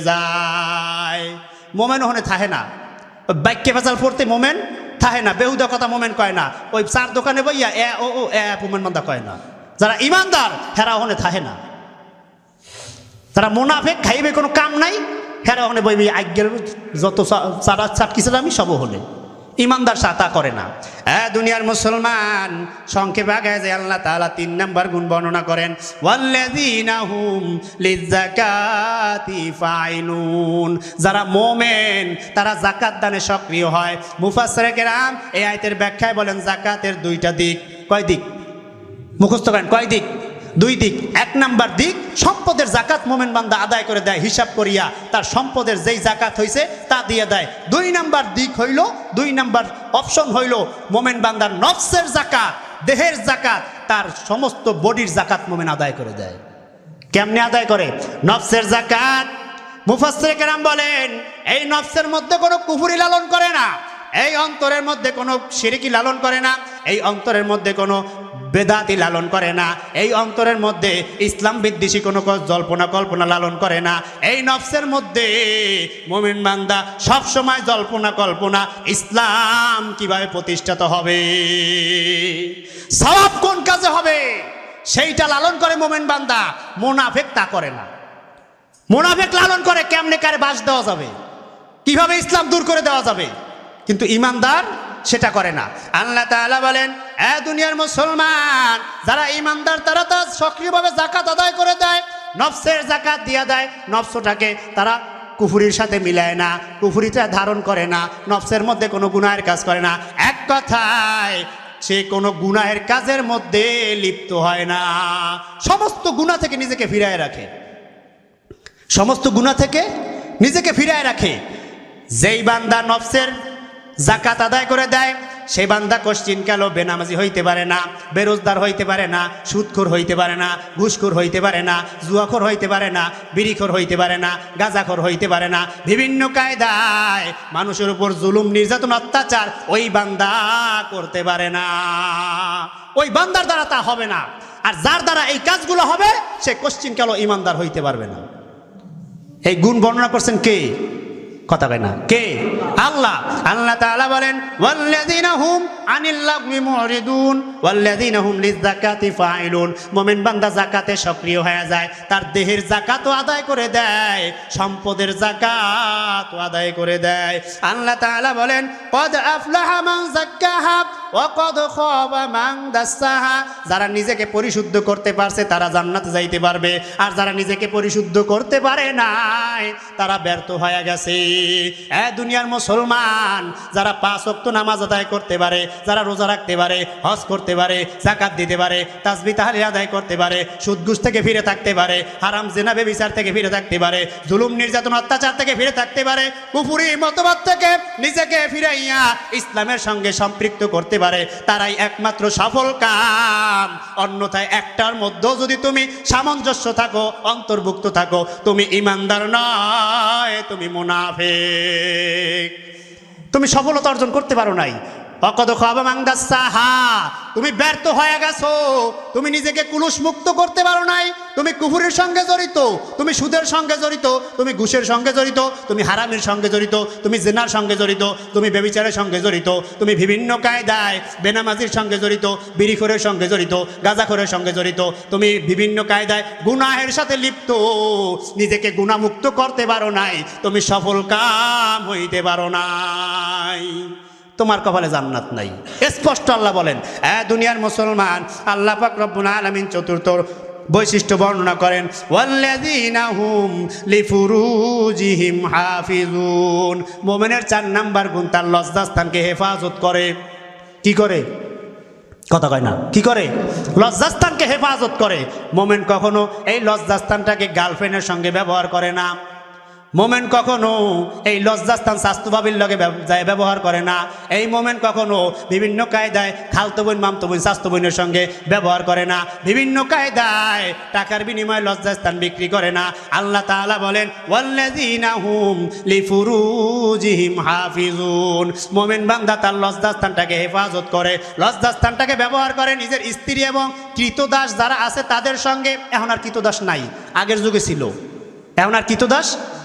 যায়। মোমেন ওখানে থাহে না। বাক্যে ভেজাল পড়তে মোমেন থাহে না। বেহুদা কথা মোমেন কয় না। ওই চার দোকানে বইয়া এ, ও ও, এ মোমেন বান্দা কয় না। যারা ইমানদার হেরা ওখানে থাহে না। তারা মোনাফেক, খাইবে কোনো কাম নাই হেরা ওখানে বইবে। আজ্ঞের যত চারা চাটকিছিল আমি সব হলে। ইমানদার সাতা করে না। হ্যাঁ দুনিয়ার মুসলমান, সংক্ষেপে আগে যে আল্লাহ তাআলা তিন নম্বর গুণ বর্ণনা করেন যারা মোমেন, তারা জাকাত দানে সক্রিয় হয়। মুফাসসিরে কেরাম এই আয়াতের ব্যাখ্যায় বলেন জাকাতের দুইটা দিক। কয় দিক? মুখস্থ করেন, কয় দিক? দুই দিক, এক নাম্বার দিক, সম্পদের জাকাত মোমেন বান্দা আদায় করে দেয়, হিসাব করিয়া তার সম্পদের যেই জাকাত হইছে তা দিয়ে দেয়। দুই নাম্বার দিক হইল, দুই নাম্বার অপশন হইল মোমেন বান্দার নফসের জাকাত, দেহের জাকাত, তার সমস্ত বডির জাকাত মোমেন আদায় করে দেয়। কেমনে আদায় করে? নফসের জাকাত। মুফাসসির কেরাম বলেন, এই নফসের মধ্যে কোনো কুফুরি লালন করে না, এই অন্তরের মধ্যে কোনো সিরিকি লালন করে না, এই অন্তরের মধ্যে কোনো বেদাতি লালন করে না। এই অন্তরের মধ্যে ইসলাম বিদ্বেষী কোনো জল্পনা কল্পনা লালন করে না। এই নফসের মধ্যে মোমিন বান্দা সবসময় জল্পনা কল্পনা, ইসলাম কীভাবে প্রতিষ্ঠিত হবে? সওয়াব কোন কাজে হবে? সেইটা লালন করে মোমেন বান্দা। মোনাফেক তা করে না। মোনাফেক লালন করে কেমনে কারে বাস দেওয়া যাবে? কীভাবে ইসলাম দূর করে দেওয়া যাবে? কিন্তু ইমানদার সেটা করে না। আল্লাহ তাআলা বলেন দুনিয়ার মুসলমান, যারা ইমানদার, তারা তা সক্রিয়ভাবে জাকাত আদায় করে দেয়, নফসের জাকাত দিয়া দেয়, নফসটাকে তারা কুফুরির সাথে মিলায় না কুফুরিটা ধারণ করে না, নফসের মধ্যে কোনো গুনাহের কাজ করে না। এক কথায়, সে কোনো গুনাহের কাজের মধ্যে লিপ্ত হয় না। সমস্ত গুণা থেকে নিজেকে ফিরায় রাখে। সমস্ত গুণা থেকে নিজেকে ফিরায় রাখে। যেই বান্দা নফসের জাকাত আদায় করে দেয় সেই বান্দা কোশ্চিন কাল বেনামাজি হইতে পারে না, বেরোজগার হইতে পারে না, সুদখোর হইতে পারে না, ঘুষখোর হইতে পারে না, জুয়াখোর হইতে পারে না, বিড়িখোর হইতে পারে না, গাঁজাখোর হইতে পারে না। বিভিন্ন কায়দায় মানুষের উপর জুলুম, নির্যাতন, অত্যাচার ওই বান্দা করতে পারে না। ওই বান্দার দ্বারা তা হবে না। আর যার দ্বারা এই কাজগুলো হবে, সে কোশ্চিন কালো ইমানদার হইতে পারবে না? এই গুণ বর্ণনা করছেন কে? কথা কয় না, কে? আল্লাহ। আল্লাহ তাআলা বলেন, ওয়াল্লাযিনা হুম আনিল লাগমি মুরিদুন ওয়াল্লাযিনা হুম লিযাকাতি ফাইলুন মুমিন বান্দা যাকাতে সক্রিয় হয়ে যায়, তার দেহের যাকাতও আদায় করে দেয়, সম্পদের যাকাতও আদায় করে দেয়। আল্লাহ তাআলা বলেন, কদ আফলাহা মান যাক্কাহা ওয়া কদ খাবা যারা নিজেকে পরিশুদ্ধ করতে পারছে, তারা জান্নাতে যাইতে পারবে। আর যারা নিজেকে পরিশুদ্ধ করতে পারে নাই, তারা ব্যর্থ হয়ে গেছে। এ দুনিয়ার মুসলমান, যারা পাঁচ ওয়াক্ত নামাজ আদায় করতে পারে, যারা রোজা রাখতে পারে, হজ করতে পারে জাকাত দিতে পারে তাসবি তাহলে আদায় করতে পারে সুদ ঘুষ থেকে ফিরে থাকতে পারে, হারাম জেনাবে বিচার থেকে ফিরে থাকতে পারে, জুলুম, নির্যাতন, অত্যাচার থেকে ফিরে থাকতে পারে, কুফুরি, মতবাদ থেকে নিজেকে ফিরাইয়া ইসলামের সঙ্গে সম্পৃক্ত করতে পারে, তারাই একমাত্র সফল কাম। অন্যথায় একটার মধ্যেও যদি তুমি সামঞ্জস্য থাকো, অন্তর্ভুক্ত থাকো, তুমি ইমানদার নয়, তুমি মুনাফেক। তুমি সফলতা অর্জন করতে পারো নাই অকদ খাবা সাহা তুমি ব্যর্থ হয়ে গেছো। তুমি নিজেকে কুলুষ মুক্ত করতে পারো নাই। তুমি কুফুরের সঙ্গে জড়িত। তুমি সুদের সঙ্গে জড়িত। তুমি ঘুষের সঙ্গে জড়িত। তুমি হারামের সঙ্গে জড়িত। তুমি জেনার সঙ্গে জড়িত। তুমি বেবিচারের সঙ্গে জড়িত। তুমি বিভিন্ন কায়দায় বেনামাজির সঙ্গে জড়িত, বিড়িখোরের সঙ্গে জড়িত, গাঁজাখোরের সঙ্গে জড়িত। তুমি বিভিন্ন কায়দায় গুনাহের সাথে লিপ্ত। নিজেকে গুণামুক্ত করতে পারো নাই। তুমি সফল কাম হইতে পারো নাই। তোমার কপালে জান্নাত নাই। স্পষ্ট আল্লাহ বলেন, এ দুনিয়ার মুসলমান, আল্লাহ পাক রব্বুল আলামিন চতুর্থ বৈশিষ্ট্য বর্ণনা করেন, ওয়াল্লাযীনা হুম লিফুরুজিহিম হাফিজুন। মোমেনের চার নাম্বার গুণ তার লজ্জাস্থানকে হেফাজত করে। কি করে? কথা কয় না। কি করে? লজ্জাস্থানকে হেফাজত করে। মোমেন কখনো এই লজ্জাস্থানটাকে গার্লফ্রেন্ডের সঙ্গে ব্যবহার করে না। মোমেন্ট কখনো এই লজ্জাস্থান স্বাস্থ্যভাবীর লগে যায় ব্যবহার করে না। এই মোমেন্ট কখনো বিভিন্ন কায়দায় খালতো বোন, মামতো বোন, স্বাস্থ্য বোনের সঙ্গে ব্যবহার করে না। বিভিন্ন কায়দায় টাকার বিনিময়ে লজ্জাস্থান বিক্রি করে না। আল্লাহ তাআলা বলেন হাফিজুন। মোমেন বান্দা তার লজ্জাস্থানটাকে হেফাজত করে। লজ্জাস্থানটাকে ব্যবহার করে নিজের স্ত্রী এবং কৃতদাস যারা আছে তাদের সঙ্গে। এখন আর কৃতদাস নাই। আগের যুগে ছিল। এখন আর কৃতদাস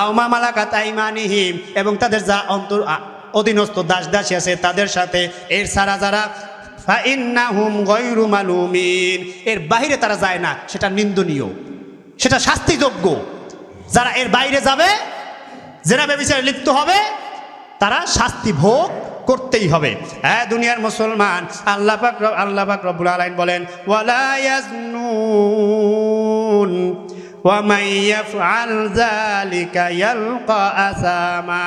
আওমা মালাকাত আইমানিহিম, এবং তাদের যা অন্তর অধীনস্থ দাস দাসী আছে, তাদের সাথে এর সারা যারা এর বাইরে তারা যায় না, সেটা নিন্দনীয়, সেটা শাস্তিযোগ্য। যারা এর বাইরে যাবে, যারা ব্যবচারে লিপ্ত হবে, তারা শাস্তি ভোগ করতেই হবে। হ্যাঁ দুনিয়ার মুসলমান, আল্লাহ পাক আল্লাহ পাক রব্বুল আলাইন বলেন, ওয়ালা ইয়াজনুন। মান ইয়াফআল যালিকা ইয়ালকা আসামা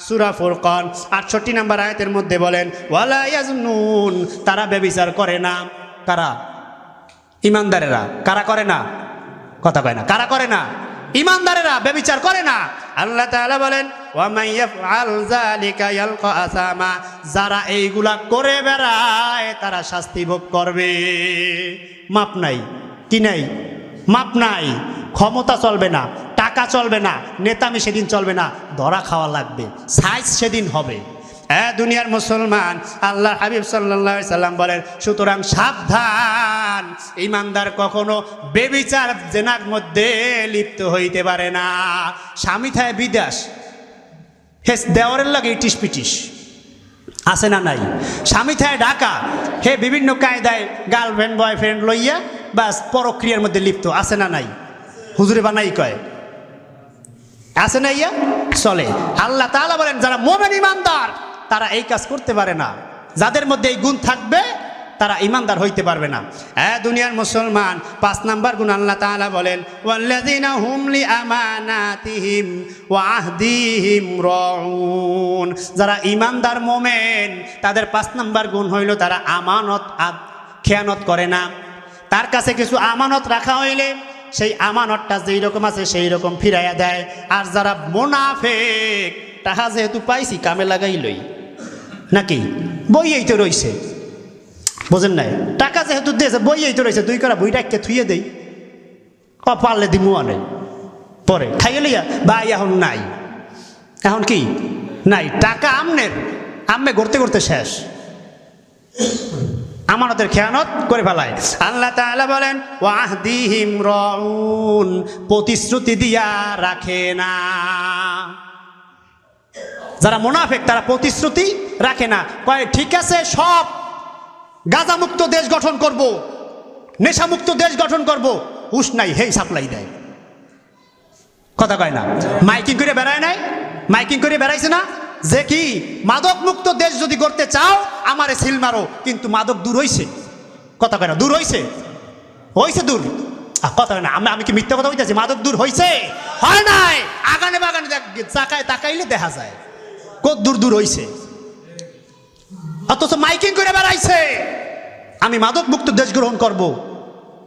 সূরা ফুরকান 68 নম্বর আয়াতের মধ্যে বলেন, ওয়ালা ইয়াজনুন তারা ব্যভিচার করে না। কারা? ইমানদারেরা। কারা করে না? কথা কয় না। কারা করে না? ইমানদারেরা ব্যবিচার করে না। আল্লাহ তাআলা বলেন যারা এইগুলা করে বেড়ায়, তারা শাস্তি ভোগ করবে। মাপ নাই, কি নাই? মাপ নাই, ক্ষমতা চলবে না, টাকা চলবে না, নেতামি সেদিন চলবে না, ধরা খাওয়া লাগবে সাইজ সেদিন হবে। হ্যাঁ দুনিয়ার মুসলমান আল্লাহ হাবিব সাল্লাহ সাল্লাম বলেন, সুতরাং সাবধান, ইমানদার কখনো বেবিচার জেনার মধ্যে লিপ্ত হইতে পারে না। স্বামী থায় বিদেশ, হেস দেওয়ারের লাগে ইটিস পিটিস, আছে না নাই? স্বামী থায় ঢাকা, হে বিভিন্ন কায়দায় গার্লফ্রেন্ড বয়ফ্রেন্ড লইয়া বাস পরক্রিয়ার মধ্যে লিপ্ত। আছে না নাই? হুজুরে বানাই কয়? আছে না ইয়া? চলে। আল্লাহ তাআলা বলেন, যারা মোমেন ইমানদার তারা এই কাজ করতে পারে না। যাদের মধ্যে এই গুণ থাকবে, তারা ইমানদার হইতে পারবে না। হ্যাঁ দুনিয়ার মুসলমান, পাঁচ নাম্বার গুণ আল্লাহ তাআলা বলেন যারা ইমানদার মোমেন, তাদের পাঁচ নাম্বার গুণ হইল তারা আমানত খেয়ানত করে না। তার কাছে কিছু আমানত রাখা হইলে সেই আমানতটা যেই রকম আছে সেই রকম ফিরাইয়া দেয়। আর যারা মোনাফেক টাকা যেহেতু পাইছি, কামে লাগাই লই। নাকি? বইয়েই তো রইছে। বোঝেন নাই? টাকা যেহেতু দিয়েছে, বইয়েই তো রয়েছে দুই করা বইটা একে থুয়ে দেই। ও পারলে দিমু আনে পরে, খাইয়ে লইয়া বা এখন নাই। এখন কি? নাই। টাকা আমনের। আম্মে করতে করতে শেষ। আমানতের খেয়ানত করে ফেলায় আল্লাহ তাআলা বলেন ওয়াহদিহিম রাউন প্রতিশ্রুতি দিয়া রাখে না। যারা মুনাফেক তারা প্রতিশ্রুতি রাখে না। কয় ঠিক আছে সব গাঁজামুক্ত দেশ গঠন করব নেশামুক্ত দেশ গঠন করব। উস নাই হেই সাপ্লাই দেয়। কথা কয় না। মাইকিং করে বেড়ায় নাই? মাইকিং করে বেড়াইছে না? যে কি মাদক মুক্ত দেশ যদি করতে চাও, আমারে সিল মারো, কিন্তু মাদক দূর হইছে। কথা কয় না, দূর হইছে। হইছে দূর। কথা না, আমি আমি কি মিথ্যা কথা বলতেছি মাদক দূর হইছে। হয় নাই। আগানে বাগানে তাকায় তাকাইলে দেখা যায়। কত দূর দূর হইছে। অথচ মাইকিং করে বেড়াইছে। আমি মাদক মুক্ত দেশ গ্রহণ করব।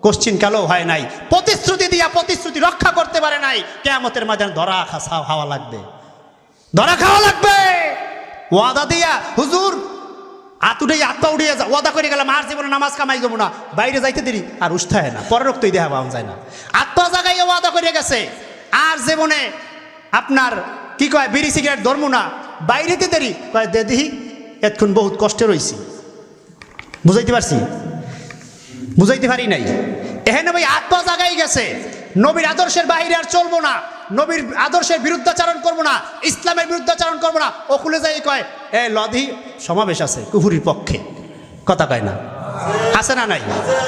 কোশ্চিন কালো হয় নাই। প্রতিশ্রুতি দিয়া প্রতিশ্রুতি রক্ষা করতে পারে নাই। কেয়ামতের মাঝে ধরা খাসা খাওয়া লাগবে। ধরা খাওয়া লাগবে। ওয়াদা দিয়া, হুজুর হাত উঠে আত্মা উঠিয়ে যা, ওয়াদা করে গেলাম, আর জীবনে নামাজ কামাই যাব না। বাইরে যাইতে দেরি, আর উষ্ঠায় না পরের রক্তই দেহা পাওয়া যায় না। আত্মা জায়গায় ওয়াদা করে গেছে, আর জীবনে আপনার কি কয়, বিড়ি সিগারেট ধরবো না। বাইরেতে দেরি, কয়, দে দিহি, এতক্ষণ বহুত কষ্টে রইছি। বুঝাইতে পারছি? বুঝাইতে পারি নাই। এখানে ভাই আত্মা জাগাই গেছে, নবীর আদর্শের বাইরে আর চলবো না। নবীর আদর্শের বিরুদ্ধাচারণ করব না, ইসলামের বিরুদ্ধাচারণ করব না। ও খুলে যাই কয়, এ লধি সমাবেশ আছে, কুহুরির পক্ষে। কথা কয় না। আছে না নাই?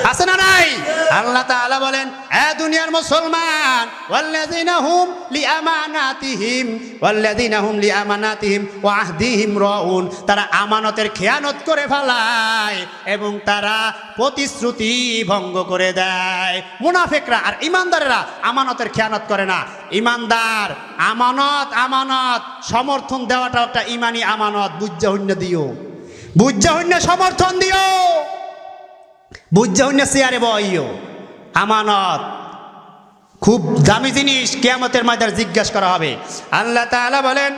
আছে না নাই? আল্লাহ তাআলা বলেন, এ দুনিয়ার মুসলমান, ওয়াল্লাযিনা হুম লিআমানাতিহিম, ওয়াল্লাযিনা হুম লিআমানাতিহিম ওয়া আহদিহিম রাউন। তারা আমানতের খেয়ানত করে ফেলায় এবং তারা প্রতিশ্রুতি ভঙ্গ করে দেয়। মুনাফিকরা আর ইমানদারেরা আমানতের খেয়ানত করে না। ইমানদার, আমানত আমানত, সমর্থন দেওয়াটা একটা ইমানি আমানত। বুঝ্জা হইন্য দিও। বুঝ্জা হইন্য সমর্থন দিও। বুঝ্জা হইন্য চেয়ারে বইও? আমানত। খুব দামি জিনিস কেয়ামতের ময়দানে জিজ্ঞাসা করা হবে। আল্লাহ তাআলা বলেন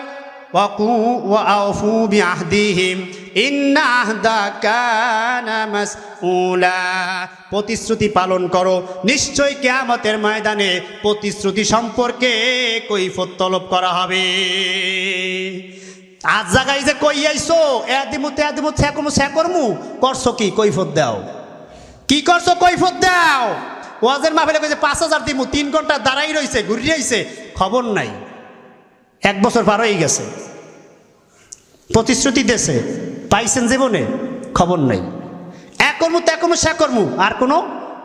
প্রতিশ্রুতি পালন করো। নিশ্চয় কেয়ামতের ময়দানে প্রতিশ্রুতি সম্পর্কে কৈফত তলব করা হবে। আজ জায়গায় যে কই আইছো এদিমু তেদিমু ছ্যাকমু ছ্যাকরমু করছ কি কৈফত দাও? কি করছ, কৈফত দাও? ওয়াজের মাহফিলে কইছে, পাঁচ হাজার দিমু, তিন ঘণ্টা দাঁড়াই রইছে, ঘুরি রইছে খবর নাই। এক বছর পার হয়ে গেছে। প্রতিশ্রুতি দেশে পাইছেন জীবনে, খবর নাই। একর্মু তেকর্মু সেকর্মু আর কোনো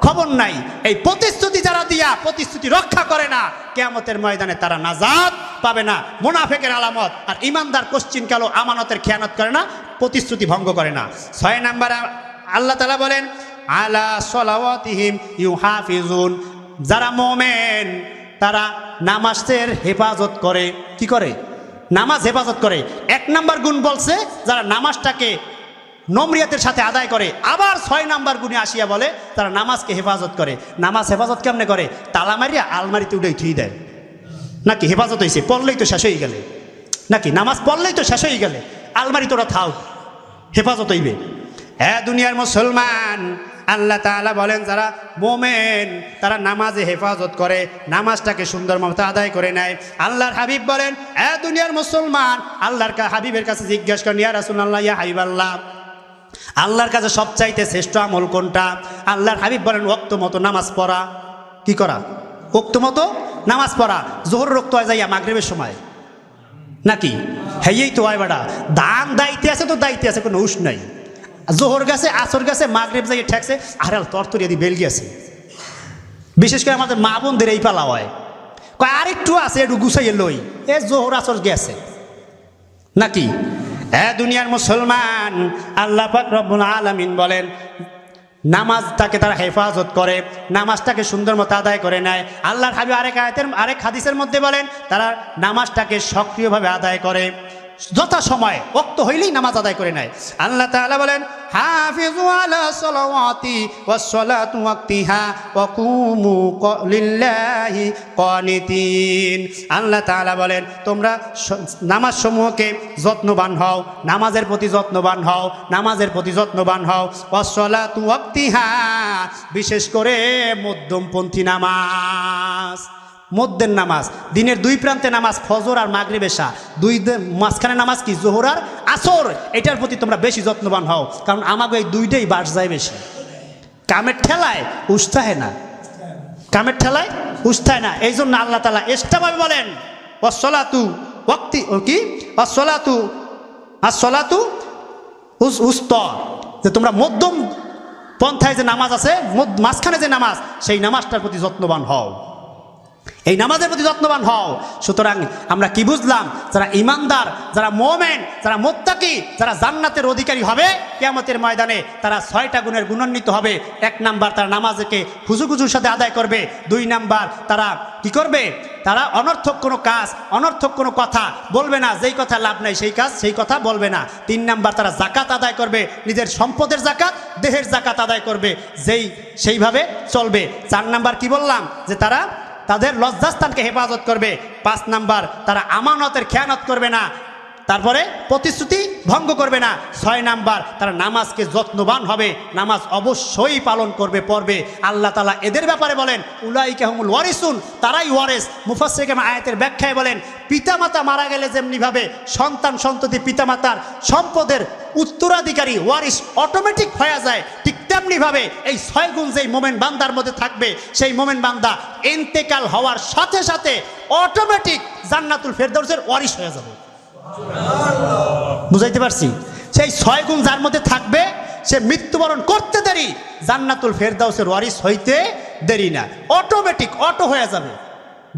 খবর নাই। এই প্রতিশ্রুতি যারা দিয়া, প্রতিশ্রুতি রক্ষা করে না, কেয়ামতের ময়দানে তারা নাজাদ পাবে না, মোনাফেকের আলামত। আর ইমানদার কোশ্চিন কালো আমানতের খেয়ানত করে না, প্রতিশ্রুতি ভঙ্গ করে না। ছয় নাম্বার আল্লাহ তালা বলেন আলা সলাওয়াতিহিম ইউ হাফিজুন যারা মোমেন, তারা নামাজের হেফাজত করে। কি করে? নামাজ হেফাজত করে। এক নাম্বার গুণ বলছে, যারা নামাজটাকে নম্রিয়াতের সাথে আদায় করে, আবার ছয় নাম্বার গুণে আসিয়া বলে, তারা নামাজকে হেফাজত করে। নামাজ হেফাজত কেমনে করে? তালা মারিয়া আলমারিতে উঠেই থুই দেয়। নাকি হেফাজত হয়েছে পড়লেই তো শেষ হয়ে গেলে। নাকি নামাজ পড়লেই তো শেষ হয়ে গেলে? আলমারি তোরা থাও হেফাজত হইবে। হ্যাঁ দুনিয়ার মুসলমান আল্লাহ তাআলা বলেন, যারা মোমেন, তারা নামাজে হেফাজত করে, নামাজটাকে সুন্দর মতো আদায় করে নেয়। আল্লাহর হাবিব বলেন হ্যাঁ দুনিয়ার মুসলমান, আল্লাহর হাবিবের কাছে জিজ্ঞাসা করেন, ইয়া রাসূলুল্লাহ, ইয়া হাবিব আল্লাহ আল্লাহর কাছে সবচাইতে শ্রেষ্ঠ আমল কোনটা? আল্লাহর হাবিব বলেন, ওক্ত মতো নামাজ পড়া। কি করা? ওক্ত মতো নামাজ পড়া। জোহর রক্ত হয় যাইয়া মাগরিবের সময়। নাকি? হেয়েই তো হয় বেটা। দান দায়িত্বে আছে তো দায়িত্বে আছে, কোনো উস নাই। জোহর গেছে, আসর গেছে, মাগরেব যাই ঠেকছে। আরে তরতরি আদি বেল গেছে বিশেষ করে আমাদের মা বোনদের এই পালা হয়। কয়, আরেকটু আছে, একটু গুছাইয়ে লই। এ জোহর, আসর গেছে। নাকি? এ দুনিয়ার মুসলমান, আল্লাহ পাক রব্বুল আলামিন বলেন, নামাজটাকে তারা হেফাজত করে, নামাজটাকে সুন্দর মতো আদায় করে নেয়। আল্লাহর হাবি আরেক আয়াতের, আরেক হাদিসের মধ্যে বলেন, তারা নামাজটাকে সক্রিয়ভাবে আদায় করে। যথা সময় ওক্ত হইলেই নামাজ আদায় করে নেয়। আল্লাহ তাআলা বলেন, হাফিজু আলা সলাওয়াতি ওয়াস সালাতু লিল্লাহি কানিতিন আল্লাহ তাআলা বলেন, তোমরা নামাজ সমূহকে যত্নবান হও, নামাজের প্রতি যত্নবান হও, নামাজের প্রতি যত্নবান হও। ওয়াস সালাতু ওয়াক্তিহা, বিশেষ করে মধ্যমপন্থী নামাজ। মধ্যের নামাজ, দিনের দুই প্রান্তে নামাজ, ফজর আর মাগরিব এশা। দুই মাঝখানে নামাজ কি, জোহর আর আসর? এটার প্রতি তোমরা বেশি যত্নবান হও, কারণ আমাকে এই দুইটাই বাস যায় বেশি। কামের ঠেলায় উস্তাহে না। কামের ঠেলায় উস্তায় না। এই জন্য আল্লাহ তালা এক্সট্রাভাবে বলেন অসলাতু ওক্তি ও কি? অসলাতু আসলাতু উস উস্ত। যে তোমরা মধ্যম পন্থায় যে নামাজ আছে মাঝখানে যে নামাজ, সেই নামাজটার প্রতি যত্নবান হও। এই নামাজের প্রতি যত্নবান হও। সুতরাং আমরা কি বুঝলাম? যারা ইমানদার, যারা মোমেন, যারা মোত্তাকি, যারা জান্নাতের অধিকারী হবে, কেয়ামতের ময়দানে তারা ছয়টা গুণের গুণান্বিত হবে। এক নাম্বার তারা নামাজকে খুজুখুজুর সাথে আদায় করবে। দুই নাম্বার তারা কি করবে? তারা অনর্থক কোনো কাজ, অনর্থক কোনো কথা বলবে না। যেই কথা লাভ নাই সেই কাজ, সেই কথা বলবে না। তিন নাম্বার তারা জাকাত আদায় করবে। নিজের সম্পদের জাকাত দেহের জাকাত আদায় করবে। যেই সেইভাবে চলবে। চার নাম্বার কি বললাম? যে তারা তাদের লজ্জাস্থানকে হেফাজত করবে। পাঁচ নাম্বার, তারা আমানতের খেয়ানত করবে না। তারপরে প্রতিশ্রুতি ভঙ্গ করবে না। ছয় নাম্বার, তারা নামাজকে যত্নবান হবে। নামাজ অবশ্যই পালন করবে, পড়বে। আল্লাহ তালা এদের ব্যাপারে বলেন উলাই কেহমুল ওয়ারিসুন, তারাই ওয়ারেস। মুফাসেকেম আয়াতের ব্যাখ্যায় বলেন, পিতামাতা মারা গেলে যেমনিভাবে সন্তান সন্ততি পিতামাতার সম্পদের উত্তরাধিকারী ওয়ারিস অটোমেটিক হয়ে যায়, ঠিক তেমনিভাবে এই ছয় গুণ যেই মোমেন বান্দার মধ্যে থাকবে, সেই মোমেন বান্দা এন্তেকাল হওয়ার সাথে সাথে অটোমেটিক জান্নাতুল ফেরদৌসের ওয়ারিস হয়ে যাবে। বুঝাইতে পারছি? সেই ছয় গুণ যার মধ্যে থাকবে, সে মৃত্যুবরণ করতে দেরি, জান্নাতুল ফেরদাউসের ওয়ারিস হইতে দেরি না। অটোমেটিক অটো হয়ে যাবে।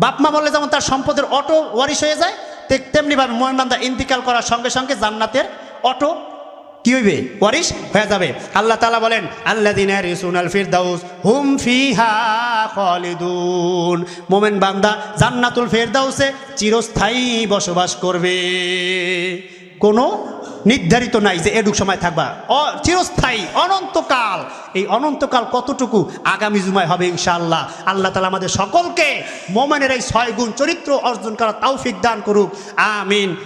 বাপমা বললে যেমন তার সম্পদের অটো ওয়ারিস হয়ে যায়, ঠিক তেমনিভাবে মোহনবান্দা ইন্তিকাল করার সঙ্গে সঙ্গে জান্নাতের অটো কি হইবে? ওয়ারিস হয়ে যাবে। আল্লাহ তালা বলেন আল্লাহ দিনের ফিরদাউস হুম ফিহা মোমেন বান্দা জান্নাতুল ফেরদাউসে চিরস্থায়ী বসবাস করবে। কোনো নির্ধারিত নাই যে এডুক সময় থাকবা। অ, চিরস্থায়ী, অনন্তকাল। এই অনন্তকাল কতটুকু? আগামী জুমায় হবে ইনশাআল্লাহ। আল্লাহ তালা আমাদের সকলকে মোমেনের এই ছয় গুণ চরিত্র অর্জন করা তৌফিক দান করুক। আমিন।